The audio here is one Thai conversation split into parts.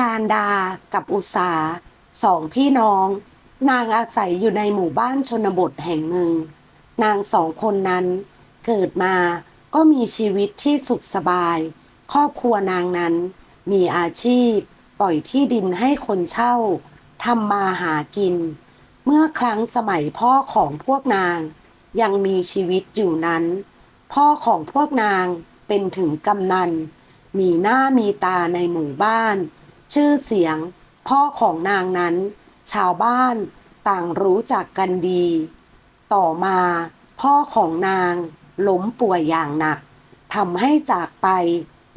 การดากับอุสาสองพี่น้อง นางอาศัยอยู่ในหมู่บ้านชนบทแห่งหนึ่ง นางสองคนนั้นเกิดมาก็มีชีวิตที่สุขสบาย ครอบครัวนางนั้นมีอาชีพ ปล่อยที่ดินให้คนเช่าทำมาหากิน เมื่อครั้งสมัยพ่อของพวกนาง ยังมีชีวิตอยู่นั้น พ่อของพวกนางเป็นถึงกำนัน มีหน้ามีตาในหมู่บ้าน ชื่อเสียง พ่อของนางนั้น ชาวบ้านต่างรู้จักกันดี ต่อมาพ่อของนางล้มป่วยอย่างหนักทำให้จากไป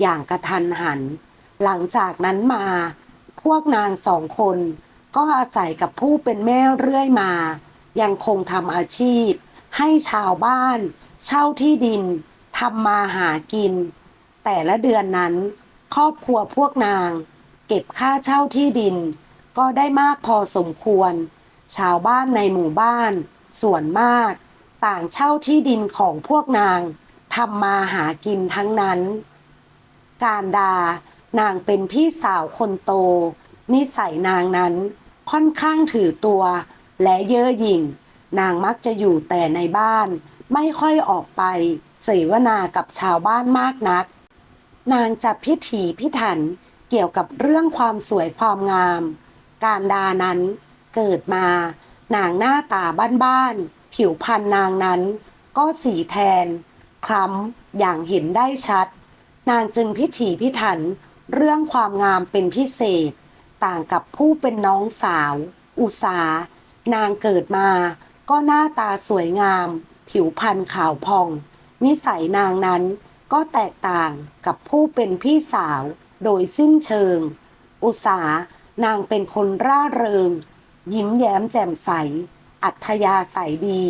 อย่างกระทันหัน หลังจากนั้นมา พวกนางสองคนก็อาศัยกับผู้เป็นแม่เรื่อยมา ยังคงทำอาชีพ ให้ชาวบ้าน เช่าที่ดินทำมาหากิน แต่ละเดือนนั้น ครอบครัวพวกนาง เก็บค่าเช่าที่ดิน ก็ได้มากพอสมควร ชาวบ้านในหมู่บ้าน ส่วนมาก ต่างเช่าที่ดินของพวกนางทำมาหากินทั้งนั้น การดานางเป็นพี่สาวคนโต นิสัยนางนั้นค่อนข้างถือตัว และเย่อหยิ่ง นางมักจะอยู่แต่ในบ้าน ไม่ค่อยออกไป เสวนากับชาวบ้านมากนัก นางจะพิถีพิถัน เกี่ยวกับเรื่องความสวยความงาม การดานั้นเกิดมา นางหน้าตาบ้านๆผิวพรรณนางนั้นก็สีแทน คล้ำอย่างเห็นได้ชัด นางจึงพิถีพิถันเรื่องความงามเป็นพิเศษ ต่างกับผู้เป็นน้องสาว อุสานางเกิดมา ก็หน้าตาสวยงาม ผิวพรรณขาวพอง นิสัยนางนั้นก็แตกต่างกับผู้เป็นพี่สาว โดยสิ้นเชิง อุสานางเป็นคนร่าเริง ยิ้มแย้มแจ่มใส อัธยาศัยดี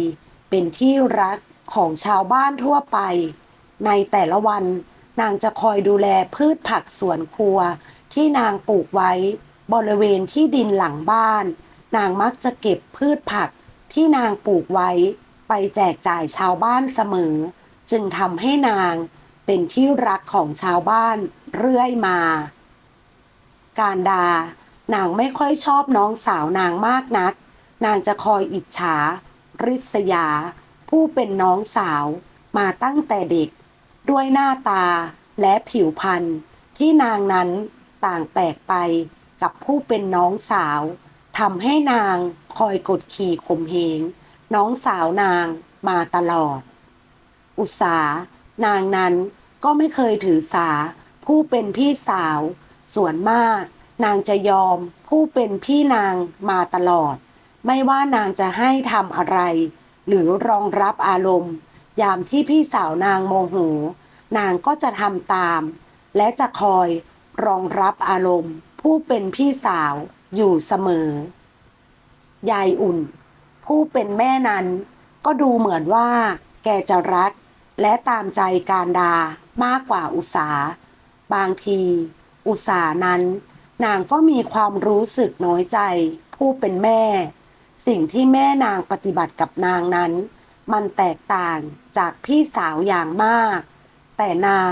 เป็นที่รักของชาวบ้านทั่วไป ในแต่ละวันนางจะคอยดูแลพืชผักสวนครัว ที่นางปลูกไว้บริเวณที่ดินหลังบ้าน นางมักจะเก็บพืชผักที่นางปลูกไว้ ไปแจกจ่ายชาวบ้านเสมอ จึงทำให้นาง เป็นที่รักของชาวบ้านเรื่อยมา การดานางไม่ค่อยชอบน้องสาวนางมากนัก นางจะคอยอิจฉา ริษยา ผู้เป็นน้องสาวมาตั้งแต่เด็ก ด้วยหน้าตาและผิวพรรณที่นางนั้นต่างแปลกไปกับผู้เป็นน้องสาวทำให้นางคอยกดขี่ข่มเหงน้องสาวนางมาตลอด อุตสานางนั้น ก็ไม่เคยถือสา ผู้เป็นพี่สาว ส่วนมาก นางจะยอม ผู้เป็นพี่นางมาตลอด ไม่ว่านางจะให้ทำอะไร หรือรองรับอารมณ์ ยามที่พี่สาวนางโมโห นางก็จะทำตาม และจะคอยรองรับอารมณ์ ผู้เป็นพี่สาวอยู่เสมอ ยายอุ่น ผู้เป็นแม่นั้น ก็ดูเหมือนว่า แกจะรัก และตามใจการดามากกว่าอุสาบางที อุสานั้น นางก็มีความรู้สึกน้อยใจ ผู้เป็นแม่ สิ่งที่แม่นางปฏิบัติกับนางนั้น มันแตกต่างจากพี่สาวอย่างมาก แต่นาง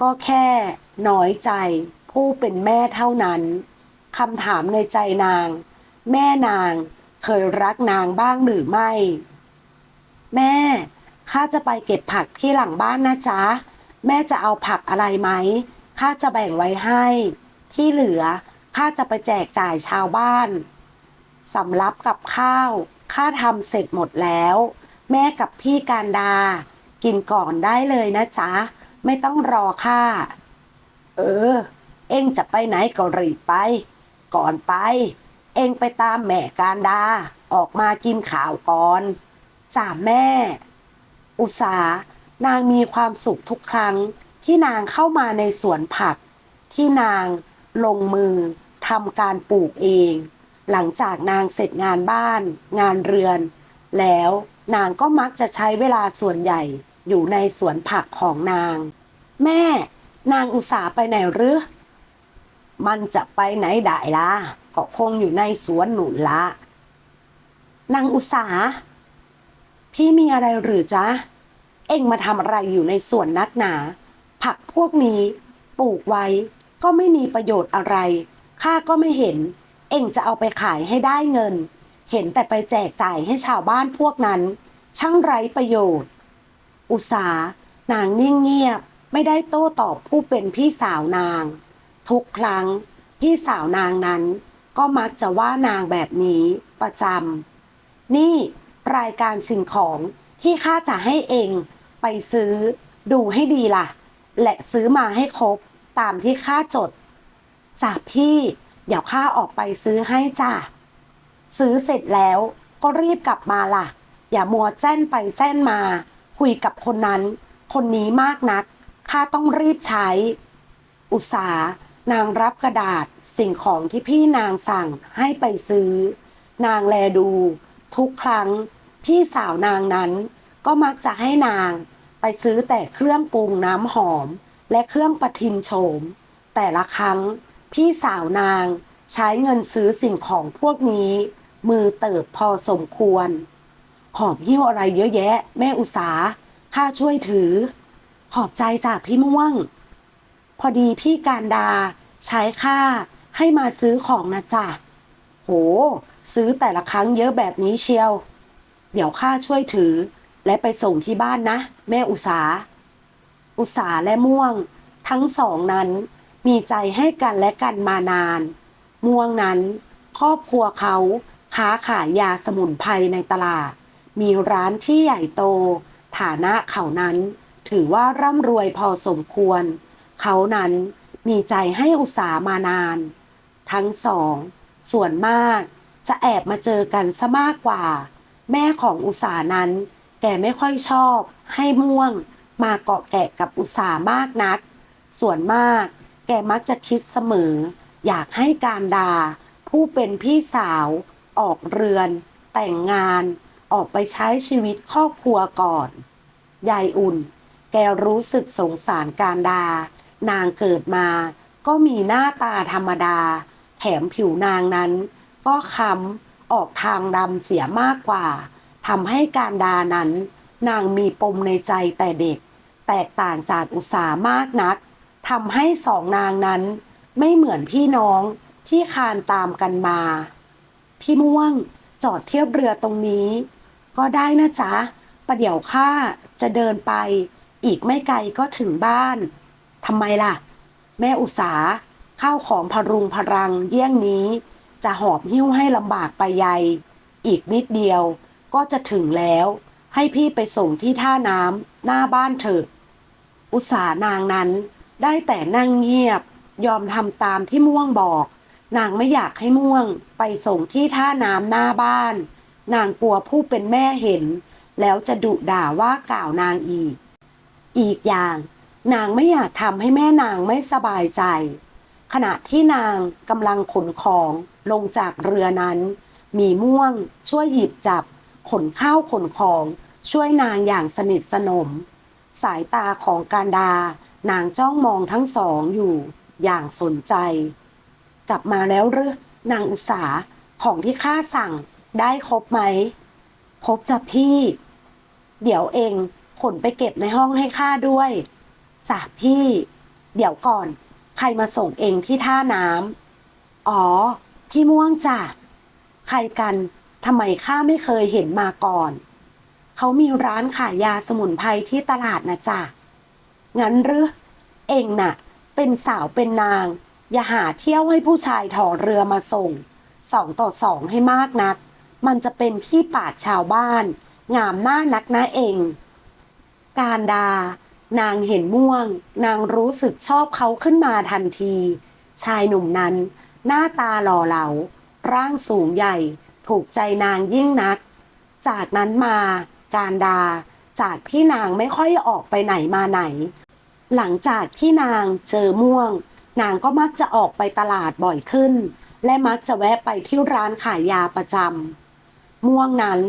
ก็แค่น้อยใจ ผู้เป็นแม่เท่านั้นคำถามในใจนาง แม่นางเคยรักนางบ้างหรือไม่ แม่ ข้าจะไปเก็บผักที่หลังบ้านนะจ๊ะ แม่จะเอาผักอะไรไหมข้าจะแบ่งไว้ให้ ที่เหลือข้าจะไปแจกจ่ายชาวบ้านสำรับกับข้าวข้าทำเสร็จหมดแล้ว แม่กับพี่การดา กินก่อนได้เลยนะจ๊ะ ไม่ต้องรอข้าเออ เอ็งจะไปไหนก็รีบไป ก่อนไป เอ็งไปตามแม่การดา ออกมากินข่าวก่อนจ่าแม่ อุตสานางมีความสุขทุกครั้งที่นางเข้ามาในสวนผัก ที่นางลงมือทำการปลูกเอง หลังจากนางเสร็จงานบ้าน งานเรือน แล้วนางก็มักจะใช้เวลาส่วนใหญ่อยู่ในสวนผักของนาง แม่ นางอุตสาไปไหนหรือ มันจะไปไหนได้ล่ะก็คงอยู่ในสวนหนุนละ นางอุตสา พี่มีอะไรหรือจ๊ะ เอ็งมาทำอะไรอยู่ในสวนนักหนา ผักพวกนี้ปลูกไว้ ก็ไม่มีประโยชน์อะไร ข้าก็ไม่เห็น เองจะเอาไปขายให้ได้เงิน เห็นแต่ไปแจกจ่ายให้ชาวบ้านพวกนั้น ช่างไร้ประโยชน์ อุสานางนิ่งเงียบ ไม่ได้โต้ตอบผู้เป็นพี่สาวนาง ทุกครั้งพี่สาวนางนั้น ก็มักจะว่านางแบบนี้ประจำนี่ รายการสิ่งของที่ข้าจะให้เองไปซื้อดูให้ดีล่ะ และซื้อมาให้ครบตามที่ข้าจดจากพี่เดี๋ยวข้าออกไปซื้อให้จ้ะซื้อเสร็จแล้วก็รีบกลับมาล่ะ อย่ามัวแจ้นไปแจ้นมา คุยกับคนนั้น คนนี้มากนักข้าต้องรีบใช้ อุตสานางรับกระดาษสิ่งของที่พี่นางสั่งให้ไปซื้อ นางแลดู ทุกครั้งพี่สาวนางนั้น ก็มักจะให้นางไปซื้อแต่เครื่องปรุงน้ำหอม และเครื่องประทินโฉม แต่ละครั้งพี่สาวนางใช้เงินซื้อสิ่งของพวกนี้ มือเติบพอสมควร หอบหิ้วอะไรเยอะแยะ แม่อุสาข้าช่วยถือ ขอบใจจากพี่ม่วง พอดีพี่การดาใช้ค่าให้มาซื้อของนะจ๊ะโห ซื้อแต่ละครั้งเยอะแบบนี้เชียว เดี๋ยวข้าช่วยถือ และไปส่งที่บ้านนะ แม่อุสา อุสาและม่วง ทั้งสองนั้นมีใจให้กันและกันมานาน ม่วงนั้น ครอบครัวเขาค้าขายยาสมุนไพรในตลาด มีร้านที่ใหญ่โต ฐานะเขานั้น ถือว่าร่ำรวยพอสมควร เขานั้นมีใจให้อุตสามานาน ทั้งสอง ส่วนมาก จะแอบมาเจอกันซะมากกว่า แม่ของอุสานั้น แกไม่ค่อยชอบ ให้ม่วง มาเกาะแกะกับอุสามากนัก ส่วนมาก แกมักจะคิดเสมอ อยากให้การดา ผู้เป็นพี่สาว ออกเรือน แต่งงาน ออกไปใช้ชีวิตครอบครัวก่อนยายอุ่น แกรู้สึกสงสารการดา นางเกิดมา ก็มีหน้าตาธรรมดา แถมผิวนางนั้น ก็ค้ำออกทางดำเสียมากกว่าทำให้การดานั้น นางมีปมในใจแต่เด็ก แตกต่างจากอุตสามากนักทำให้สองนางนั้นไม่เหมือนพี่น้องที่คานตามกันมา พี่ม่วงจอดเทียบเรือตรงนี้ ก็ได้นะจ๊ะประเดี๋ยวข้าจะเดินไป อีกไม่ไกลก็ถึงบ้านทำไมล่ะ แม่อุตสาข้าวของพรุงพรังเยี่ยงนี้ จะหอบหิ้วให้ลำบากไปใหญ่อีกนิดเดียวก็จะถึงแล้ว ให้พี่ไปส่งที่ท่าน้ำหน้าบ้านเถอะ อุตสานางนั้นได้แต่นั่งเงียบ ยอมทำตามที่ม่วงบอก นางไม่อยากให้ม่วง ไปส่งที่ท่าน้ำหน้าบ้าน นางกลัวผู้เป็นแม่เห็น แล้วจะดุด่าว่ากล่าวนางอีก อีกอย่าง นางไม่อยากทำให้แม่นางไม่สบายใจ ขณะที่นางกำลังขนของลงจากเรือนั้น มีม่วงช่วยหยิบจับ ขนข้าวขนของช่วยนางอย่างสนิทสนม สายตาของการดา นางจ้องมองทั้งสองอยู่อย่างสนใจ กลับมาแล้วหรือนางอุตสาของที่ข้าสั่งได้ครบไหม ครบจ้ะพี่ เดี๋ยวเองขนไปเก็บในห้องให้ข้าด้วยจ้ะพี่ เดี๋ยวก่อน ใครมาส่งเองที่ท่าน้ำอ๋อ พี่ม่วงจ้ะใครกันทำไมข้าไม่เคยเห็นมาก่อน เขามีร้านขายยาสมุนไพรที่ตลาดนะจ๊ะงั้นหรือเองน่ะ เป็นสาวเป็นนาง อย่าหาเที่ยวให้ผู้ชายถอเรือมาส่งสองต่อสองให้มากนัก มันจะเป็นที่ปาดชาวบ้าน งามหน้านักนะเอง การดา นางเห็นม่วง นางรู้สึกชอบเขาขึ้นมาทันที ชายหนุ่มนั้น หน้าตาหล่อเหลา ร่างสูงใหญ่ ถูกใจนางยิ่งนัก จากนั้นมาการดาจากที่นางไม่ค่อยออกไปไหนมาไหน หลังจากที่นางเจอม่วง นางก็มักจะออกไปตลาดบ่อยขึ้น และมักจะแวะไปที่ร้านขายยาประจำม่วงนั้น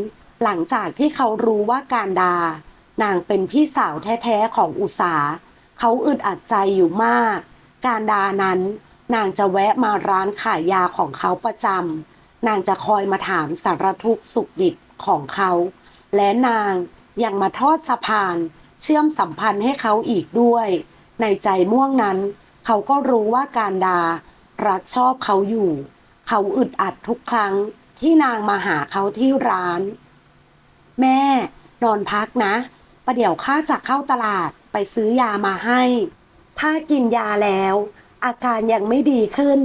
หลังจากที่เขารู้ว่าการดา นางเป็นพี่สาวแท้ๆของอุสาเขาอึดอัดใจอยู่มาก การดานั้น นางจะแวะมาร้านขายยาของเขาประจำนางจะคอยมาถามสารทุกข์สุขดิบของเขา และนางยังมาทอดสะพาน เชื่อมสัมพันธ์ให้เขาอีกด้วย ในใจม่วงนั้น เขาก็รู้ว่าการดา รักชอบเขาอยู่ เขาอึดอัดทุกครั้งที่นางมาหาเขาที่ร้าน แม่ นอนพักนะ ประเดี๋ยวข้าจะเข้าตลาดไปซื้อยามาให้ ถ้ากินยาแล้ว อาการยังไม่ดีขึ้น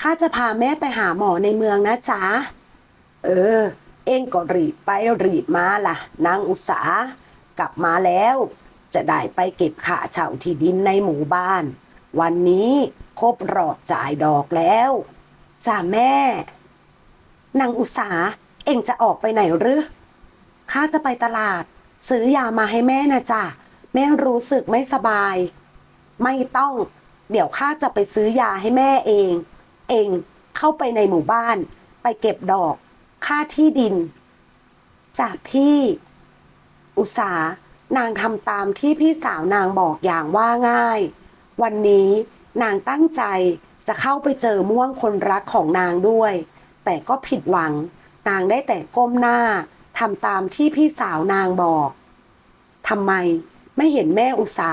ข้าจะพาแม่ไปหาหมอในเมืองนะจ๊ะ เออ เองก็รีบไปรีบมาล่ะ นางอุตสากลับมาแล้ว จะได้ไปเก็บค่าเช่าที่ดินในหมู่บ้าน วันนี้ครบรอบจ่ายดอกแล้วจ้าแม่ นางอุตสาเองจะออกไปไหนหรือข้าจะไปตลาด ซื้อยามาให้แม่นะจ๊ะแม่รู้สึกไม่สบาย ไม่ต้อง เดี๋ยวข้าจะไปซื้อยาให้แม่เอง เองเข้าไปในหมู่บ้าน ไปเก็บดอก ค่าที่ดินจากพี่ อุตสานางทำตามที่พี่สาวนางบอกอย่างว่าง่าย วันนี้นางตั้งใจจะเข้าไปเจอม่วงคนรักของนางด้วย แต่ก็ผิดหวัง นางได้แต่ก้มหน้า ทำตามที่พี่สาวนางบอกทำไมไม่เห็นแม่อุตสา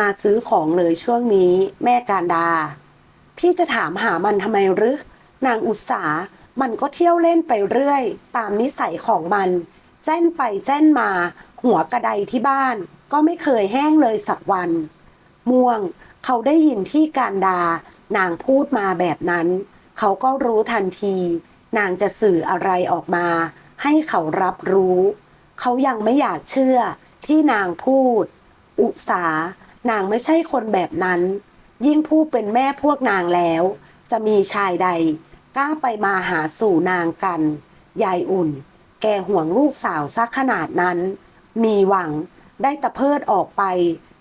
มาซื้อของเลยช่วงนี้ แม่การดา พี่จะถามหามันทำไมหรือนางอุตสามันก็เที่ยวเล่นไปเรื่อย ตามนิสัยของมัน แจ้นไปแจ้นมา หัวกระไดที่บ้าน ก็ไม่เคยแห้งเลยสักวัน ม่วงเขาได้ยินที่การดา นางพูดมาแบบนั้น เขาก็รู้ทันที นางจะสื่ออะไรออกมา ให้เขารับรู้ เขายังไม่อยากเชื่อที่นางพูด อุสานางไม่ใช่คนแบบนั้น ยิ่งผู้เป็นแม่พวกนางแล้ว จะมีชายใด กล้าไปมาหาสู่นางกันยายอุ่น แกห่วงลูกสาวซักขนาดนั้น มีหวังได้ตะเพิดออกไป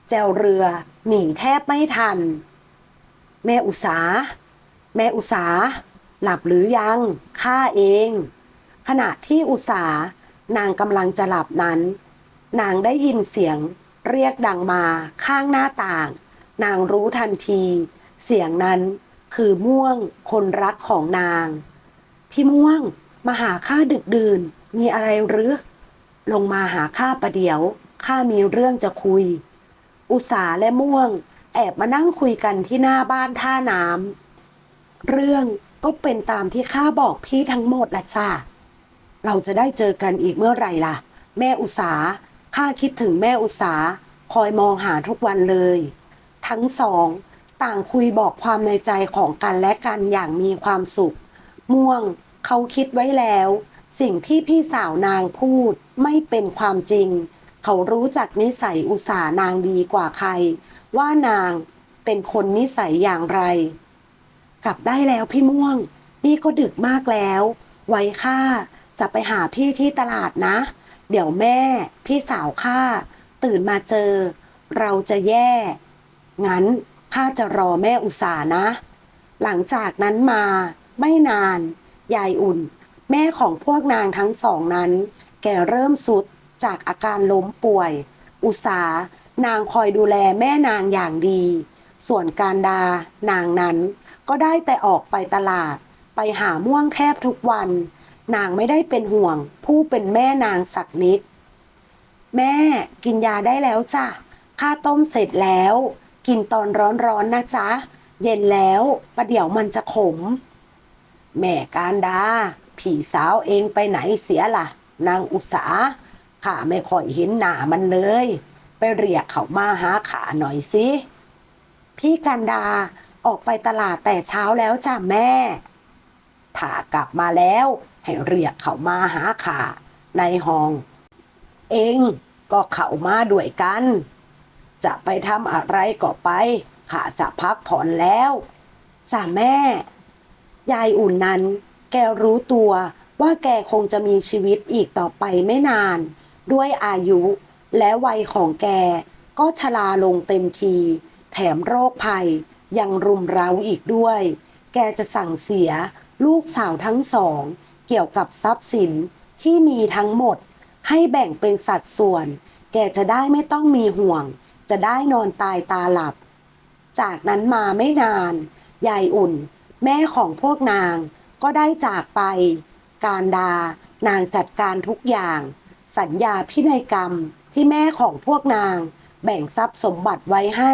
แจวเรือ หนีแทบไม่ทัน แม่อุสา แม่อุสา หลับหรือยังข้าเอง ขณะที่อุสานางกำลังจะหลับนั้น นางได้ยินเสียงเรียกดังมาข้างหน้าต่าง นางรู้ทันที เสียงนั้นคือม่วงคนรักของนาง พี่ม่วงมาหาข้าดึกดื่นมีอะไรหรือ ลงมาหาข้าประเดี๋ยวข้ามีเรื่องจะคุย อุสาและม่วง แอบมานั่งคุยกันที่หน้าบ้านท่าน้ำเรื่องก็เป็นตามที่ข้าบอกพี่ทั้งหมดละจ้า เราจะได้เจอกันอีกเมื่อไหร่ล่ะ แม่อุตสาข้าคิดถึงแม่อุตสาคอยมองหาทุกวันเลย ทั้งสอง ต่างคุยบอกความในใจของกันและกันอย่างมีความสุข ม่วงเขาคิดไว้แล้ว สิ่งที่พี่สาวนางพูดไม่เป็นความจริง เขารู้จักนิสัยอุตสานางดีกว่าใคร ว่านางเป็นคนนิสัยอย่างไร กลับได้แล้วพี่ม่วง นี่ก็ดึกมากแล้ว ไว้ข้า จะไปหาพี่ที่ตลาดนะ เดี๋ยวแม่ พี่สาวข้าตื่นมาเจอ เราจะแย่ งั้นข้าจะรอแม่อุตสานะ หลังจากนั้นมาไม่นาน ยายอุ่น แม่ของพวกนางทั้งสองนั้น แกเริ่มสุดจากอาการล้มป่วย อุตสานางคอยดูแลแม่นางอย่างดี ส่วนการดานางนั้นก็ได้แต่ออกไปตลาด ไปหาม่วงแทบทุกวัน นางไม่ได้เป็นห่วง ผู้เป็นแม่นางสักนิด แม่กินยาได้แล้วจ้ะข้าต้มเสร็จแล้ว กินตอนร้อนๆนะจ๊ะ เย็นแล้วประเดี๋ยวมันจะขม แม่การดา ผีสาวเองไปไหนเสียล่ะ นางอุสาข้าไม่ค่อยเห็นหน้ามันเลย ไปเรียกเขามาหาขาหน่อยสิพี่กันดาออกไปตลาดแต่เช้าแล้วจ้ะแม่ ถ้ากลับมาแล้ว ให้เรียกเขามาหาข่าในห้อง เองก็เข้ามาด้วยกัน จะไปทำอะไรก็ไปข้าจะพักผ่อนแล้วจ้ะแม่ ยายอุ่นนั้น แกรู้ตัวว่าแกคงจะมีชีวิตอีกต่อไปไม่นาน ด้วยอายุและวัยของแกก็ชราลงเต็มที แถมโรคภัยยังรุมเร้าอีกด้วย แกจะสั่งเสียลูกสาวทั้งสอง เกี่ยวกับทรัพย์สินที่มีทั้งหมด ให้แบ่งเป็นสัดส่วน แกจะได้ไม่ต้องมีห่วง จะได้นอนตายตาหลับ จากนั้นมาไม่นาน ยายอุ่น แม่ของพวกนางก็ได้จากไป การดานางจัดการทุกอย่าง สัญญาพินัยกรรมที่แม่ของพวกนาง แบ่งทรัพย์สมบัติไว้ให้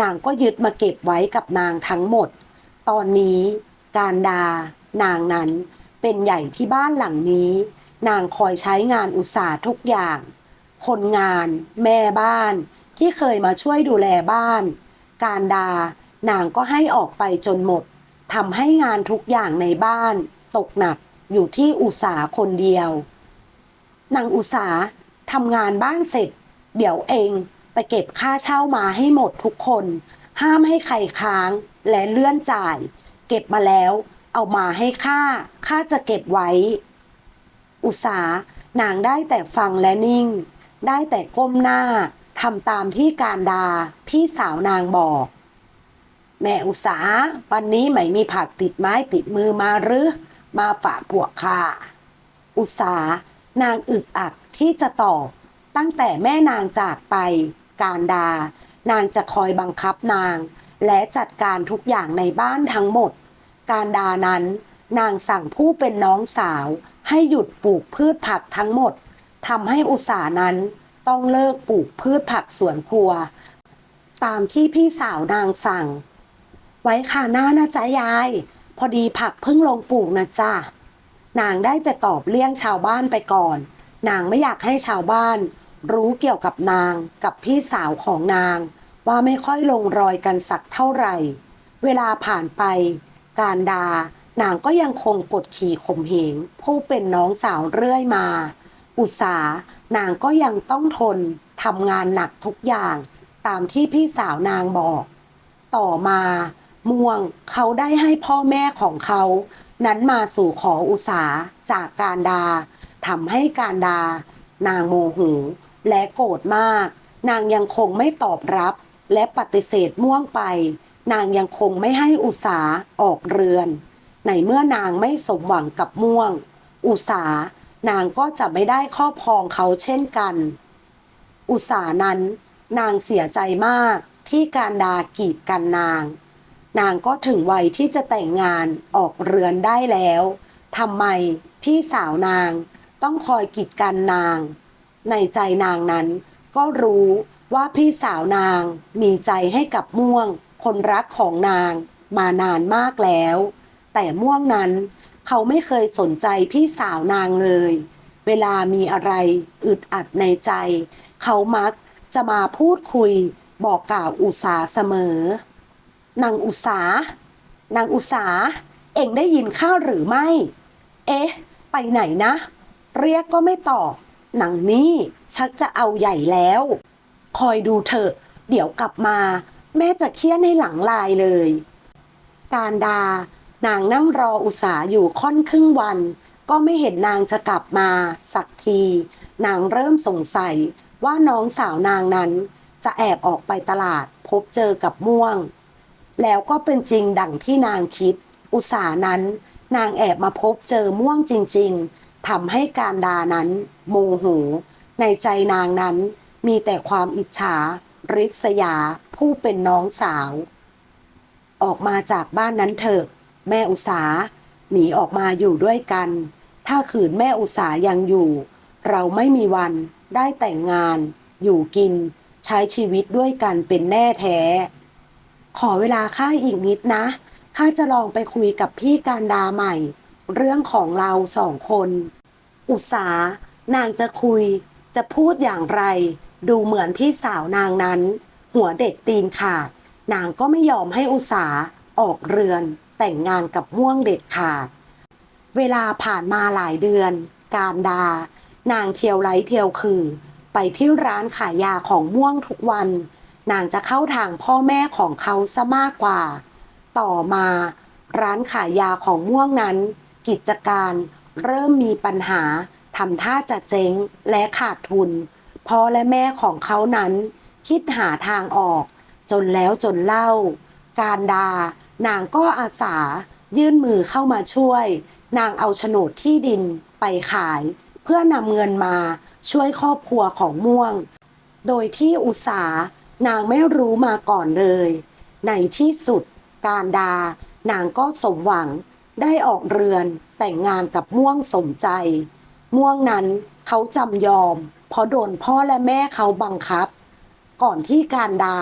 นางก็ยึดมาเก็บไว้กับนางทั้งหมด ตอนนี้ การดานางนั้น เป็นใหญ่ที่บ้านหลังนี้ นางคอยใช้งานอุตสาห์ทุกอย่าง คนงาน แม่บ้าน ที่เคยมาช่วยดูแลบ้าน การดานางก็ให้ออกไปจนหมดทำให้งานทุกอย่างในบ้าน ตกหนักอยู่ที่อุตสาคนเดียวนางอุตสาทำงานบ้านเสร็จ เดี๋ยวเองไปเก็บค่าเช่ามาให้หมดทุกคน ห้ามให้ใครค้างและเลื่อนจ่าย เก็บมาแล้ว เอามาให้ข้าข้าจะเก็บไว้ อุสานางได้แต่ฟังและนิ่ง ได้แต่ก้มหน้าทำตามที่การดาพี่สาวนางบอก แม่อุสาวันนี้ไม่มีผักติดไม้ติดมือมาหรือ มาฝากพวกข้าอุสานางอึกอักที่จะตอบตั้งแต่แม่นางจากไป การดา นางจะคอยบังคับนาง และจัดการทุกอย่างในบ้านทั้งหมด การดานั้น นางสั่งผู้เป็นน้องสาว ให้หยุดปลูกพืชผักทั้งหมดทำให้อุตสานั้นต้องเลิกปลูกพืชผักสวนครัว ตามที่พี่สาวนางสั่ง ไว้ค่ะหน้านะจ๊ะยาย พอดีผักเพิ่งลงปลูกนะจ๊ะนางได้แต่ตอบเลี่ยงชาวบ้านไปก่อน นางไม่อยากให้ชาวบ้าน รู้เกี่ยวกับนางกับพี่สาวของนาง ว่าไม่ค่อยลงรอยกันสักเท่าไหร่ เวลาผ่านไป การดานางก็ยังคงกดขี่ข่มเหงผู้เป็นน้องสาวเรื่อยมา อุตสานางก็ยังต้องทนทำงานหนักทุกอย่าง ตามที่พี่สาวนางบอก ต่อมา ม่วงเขาได้ให้พ่อแม่ของเขา นั้นมาสู่ขออุตสาจากการดาทำให้การดา นางโมโหและโกรธมาก นางยังคงไม่ตอบรับและปฏิเสธม่วงไป นางยังคงไม่ให้อุสาออกเรือน ในเมื่อนางไม่สมหวังกับม่วง อุสานางก็จะไม่ได้ครอบครองเขาเช่นกัน อุสานั้นนางเสียใจมากที่การดากีดกันนาง นางก็ถึงวัยที่จะแต่งงานออกเรือนได้แล้วทำไมพี่สาวนางต้องคอยกีดกันนาง ในใจนางนั้นก็รู้ว่าพี่สาวนางมีใจให้กับม่วง คนรักของนางมานานมากแล้ว แต่ม่วงนั้นเขาไม่เคยสนใจพี่สาวนางเลย เวลามีอะไรอึดอัดในใจ เขามักจะมาพูดคุยบอกกล่าวอุสาเสมอ นางอุสานางอุสาเอ็งได้ยินข้าวหรือไม่ เอ๊ะ ไปไหนนะ เรียกก็ไม่ตอบ หนังนี่ชักจะเอาใหญ่แล้ว คอยดูเถอะ เดี๋ยวกลับมา แม่จะเคี่ยนให้หลังลายเลย การดานางนั่งรออุตสาอยู่ค่อนครึ่งวัน ก็ไม่เห็นนางจะกลับมา สักที นางเริ่มสงสัยว่าน้องสาวนางนั้น จะแอบออกไปตลาดพบเจอกับม่วง แล้วก็เป็นจริงดังที่นางคิด อุตสานั้น นางแอบมาพบเจอม่วงจริง ๆทำให้การดานั้น โมโห ในใจนางนั้นมีแต่ความอิจฉา ริษยาผู้เป็นน้องสาว ออกมาจากบ้านนั้นเถอะ แม่อุสาหนีออกมาอยู่ด้วยกัน ถ้าขืนแม่อุสายังอยู่ เราไม่มีวันได้แต่งงาน อยู่กิน ใช้ชีวิตด้วยกันเป็นแน่แท้ ขอเวลาข้าอีกนิดนะข้าจะลองไปคุยกับพี่การดาใหม่ เรื่องของเราสองคน อุสานางจะคุยจะพูดอย่างไร ดูเหมือนพี่สาวนางนั้น หัวเด็ดตีนขาด นางก็ไม่ยอมให้อุสาออกเรือน แต่งงานกับม่วงเด็ดขาด เวลาผ่านมาหลายเดือน การดา นางเที่ยวไร้เที่ยวคือ ไปที่ร้านขายยาของม่วงทุกวัน นางจะเข้าทางพ่อแม่ของเขาซะมากกว่า ต่อมา ร้านขายยาของม่วงนั้น กิจการเริ่มมีปัญหาทำท่าจะเจ๊งและขาดทุน พ่อและแม่ของเขานั้น คิดหาทางออก จนแล้วจนเล่า การดานางก็อาสา ยื่นมือเข้ามาช่วย นางเอาโฉนดที่ดินไปขาย เพื่อนำเงินมาช่วยครอบครัวของม่วง โดยที่อุตสานางไม่รู้มาก่อนเลย ในที่สุด การดานางก็สมหวังได้ออกเรือนแต่งงานกับม่วงสมใจ ม่วงนั้นเขาจำยอม เพราะโดนพ่อและแม่เขาบังคับ ก่อนที่การดา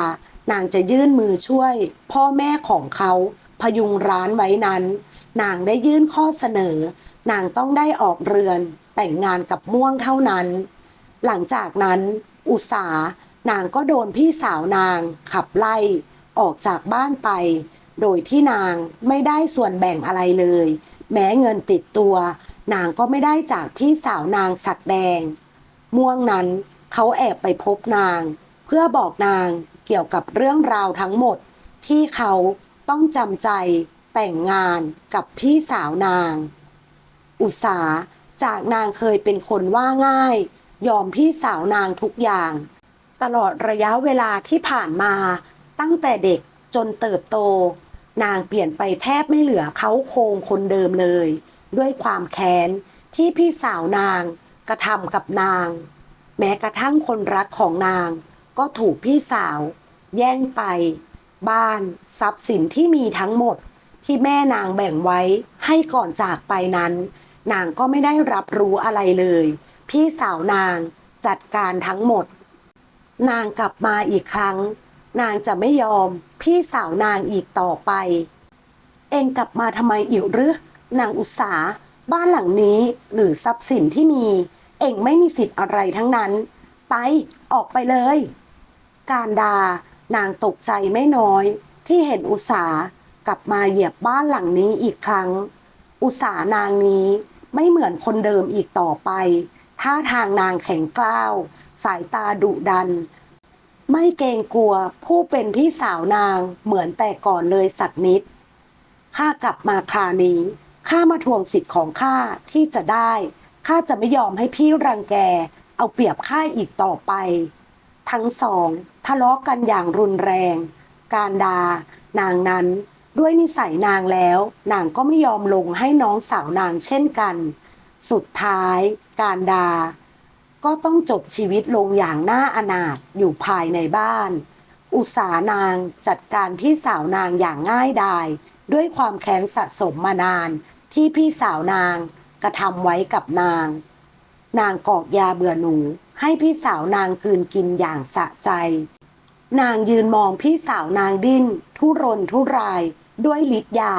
นางจะยื่นมือช่วย พ่อแม่ของเขาพยุงร้านไว้นั้น นางได้ยื่นข้อเสนอ นางต้องได้ออกเรือน แต่งงานกับม่วงเท่านั้น หลังจากนั้น อุสานางก็โดนพี่สาวนางขับไล่ ออกจากบ้านไป โดยที่นางไม่ได้ส่วนแบ่งอะไรเลย แม้เงินติดตัว นางก็ไม่ได้จากพี่สาวนางสักแดง ม่วงนั้น เขาแอบไปพบนาง เพื่อบอกนางเกี่ยวกับเรื่องราวทั้งหมด ที่เขาต้องจำใจแต่งงานกับพี่สาวนาง อุษาจากนางเคยเป็นคนว่าง่าย ยอมพี่สาวนางทุกอย่าง ตลอดระยะเวลาที่ผ่านมา ตั้งแต่เด็กจนเติบโต นางเปลี่ยนไปแทบไม่เหลือเขาโครงคนเดิมเลย ด้วยความแค้นที่พี่สาวนาง กระทำกับนาง แม้กระทั่งคนรักของนาง ก็ถูกพี่สาว แย่งไป บ้าน ทรัพย์สินที่มีทั้งหมดที่แม่นางแบ่งไว้ให้ก่อนจากไปนั้น นางก็ไม่ได้รับรู้อะไรเลย พี่สาวนางจัดการทั้งหมด นางกลับมาอีกครั้ง นางจะไม่ยอมพี่สาวนางอีกต่อไป เองกลับมาทำไมอีกหรือนางอุตสา บ้านหลังนี้หรือทรัพย์สินที่มี เองไม่มีสิทธิ์อะไรทั้งนั้น ไปออกไปเลย การดานางตกใจไม่น้อย ที่เห็นอุสากลับมาเหยียบบ้านหลังนี้อีกครั้ง อุสานางนี้ไม่เหมือนคนเดิมอีกต่อไปท่าทางนางแข็งกร้าว สายตาดุดัน ไม่เกรงกลัวผู้เป็นพี่สาวนางเหมือนแต่ก่อนเลยสักนิดข้ากลับมาครานี้ ข้ามาทวงสิทธิ์ของข้าที่จะได้ ข้าจะไม่ยอมให้พี่รังแก เอาเปรียบข้าอีกต่อไป ทั้งสองทะเลาะกันอย่างรุนแรง การดา นางนั้นด้วยนิสัยนางแล้ว นางก็ไม่ยอมลงให้น้องสาวนางเช่นกัน สุดท้าย การดา ก็ต้องจบชีวิตลงอย่างน่าอนาถอยู่ภายในบ้าน อุตสานางจัดการพี่สาวนางอย่างง่ายดายด้วยความแค้นสะสมมานาน ที่พี่สาวนางกระทำไว้กับนาง นางกอกยาเบื่อหนู ให้พี่สาวนางกืนกินอย่างสะใจ นางยืนมองพี่สาวนางดิ้น ทุรนทุรายด้วยฤทธิ์ยา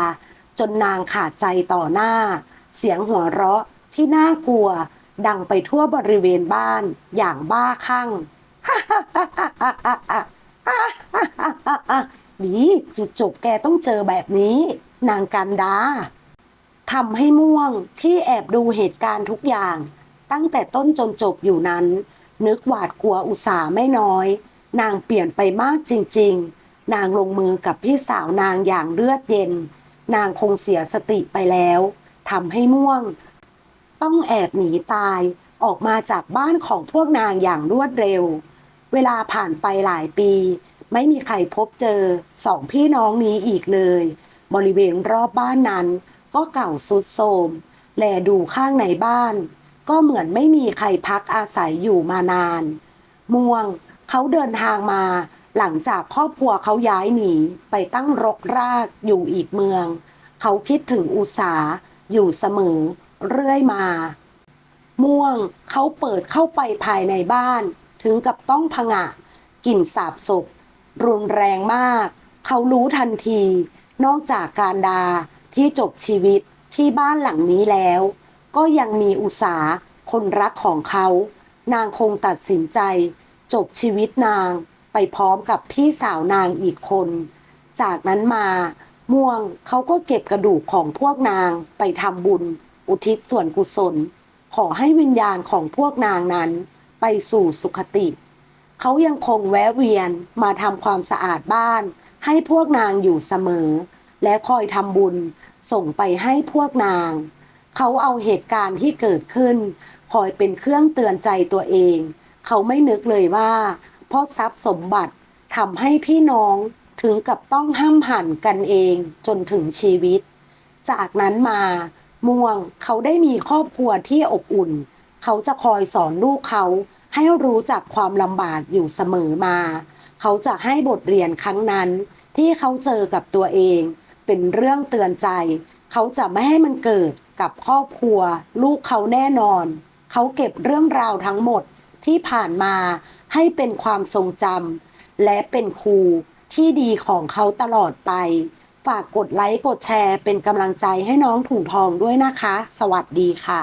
จนนางขาดใจต่อหน้า เสียงหัวเราะที่น่ากลัว ดังไปทั่วบริเวณบ้านอย่างบ้าคลั่งดีจุดจบแกต้องเจอแบบนี้ นางกันดา ทำให้ม่วงที่แอบดูเหตุการณ์ทุกอย่าง ตั้งแต่ต้นจนจบอยู่นั้น นึกหวาดกลัวอุตสาห์ไม่น้อย นางเปลี่ยนไปมากจริง ๆ นางลงมือกับพี่สาวนางอย่างเลือดเย็น นางคงเสียสติไปแล้วทำให้ม่วง ต้องแอบหนีตายออกมาจากบ้านของพวกนางอย่างรวดเร็ว เวลาผ่านไปหลายปี ไม่มีใครพบเจอสองพี่น้องนี้อีกเลย บริเวณรอบบ้านนั้น ก็เก่าสุดโทรมแลดูข้างในบ้าน ก็เหมือนไม่มีใครพักอาศัยอยู่มานาน ม่วงเขาเดินทางมา หลังจากครอบครัวเขาย้ายหนีไปตั้งรกรากอยู่อีกเมือง เขาคิดถึงอุตสาอยู่เสมอ เรื่อยมา ม่วงเขาเปิดเข้าไปภายในบ้าน ถึงกับต้องผงะกลิ่นสาบศพรุนแรงมาก เขารู้ทันที นอกจากการดา ที่จบชีวิตที่บ้านหลังนี้แล้ว ก็ยังมีอุสาคนรักของเขา นางคงตัดสินใจ จบชีวิตนางไปพร้อมกับพี่สาวนางอีกคน จากนั้นมาม่วงเขาก็เก็บกระดูกของพวกนางไปทำบุญ อุทิศส่วนกุศล ขอให้วิญญาณของพวกนางนั้น ไปสู่สุคติ เขายังคงแวะเวียนมาทำความสะอาดบ้าน ให้พวกนางอยู่เสมอ และคอยทำบุญส่งไปให้พวกนาง เขาเอาเหตุการณ์ที่เกิดขึ้น คอยเป็นเครื่องเตือนใจตัวเอง เขาไม่นึกเลยว่าเพราะทรัพย์สมบัติทำให้พี่น้องถึงกับต้องห้ามหันกันเองจนถึงชีวิต จากนั้นมาม่วงเขาได้มีครอบครัวที่อบอุ่น เขาจะคอยสอนลูกเขาให้รู้จักความลำบากอยู่เสมอมา เขาจะให้บทเรียนครั้งนั้นที่เขาเจอกับตัวเอง เป็นเรื่องเตือนใจ เขาจะไม่ให้มันเกิดกับครอบครัว ลูกเขาแน่นอน เขาเก็บเรื่องราวทั้งหมดที่ผ่านมาให้เป็นความทรงจำและเป็นครูที่ดีของเขาตลอดไป ฝากกดไลค์กดแชร์เป็นกำลังใจให้น้องถุงทองด้วยนะคะ สวัสดีค่ะ